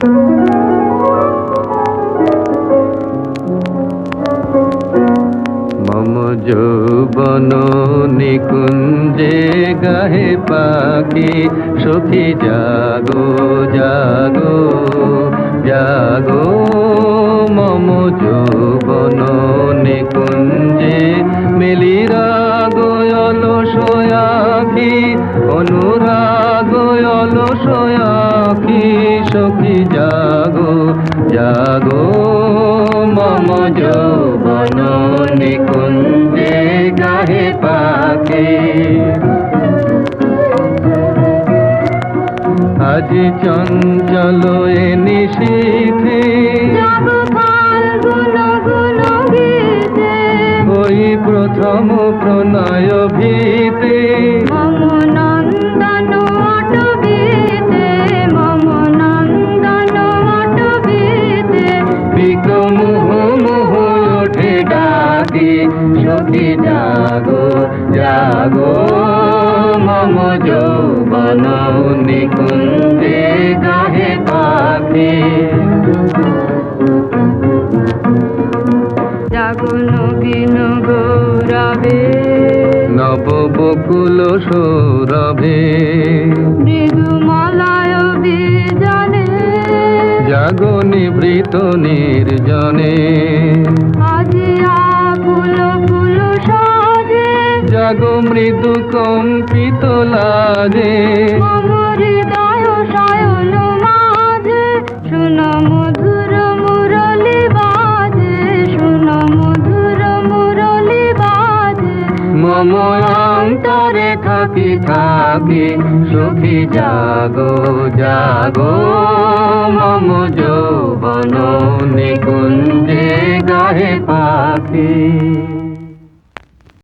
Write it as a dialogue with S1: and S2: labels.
S1: মম যৌবন নিকুঞ্জে গাহে পাখি সখী জাগো জাগো জাগো মম যৌবন নিকুঞ্জে মিলিরাগ অলসয়াখি অনুরাগ অলসয়াখি সখী জাগো জাগো মম যৌবন নিকুঞ্জে গাহে পাখি। আজি চঞ্চল এ নিশীথে ওই প্রথম প্রণয় ভীতে। সখী জাগো জাগো। মম যৌবন নিকুঞ্জে গাহে পাখি।
S2: জাগো নবীন গৌরবে।
S1: নব বকুল সৌরভে।
S2: মৃদুমলয় বিজনে।
S1: জাগো নিভৃত নির্জনে।
S2: আজি শুন মধুর মুরলি বাজে।
S1: মম অন্তরে থাকি থাকি সুখী জাগো জাগো। মম যৌবন নিকুঞ্জে গাহে পাখি।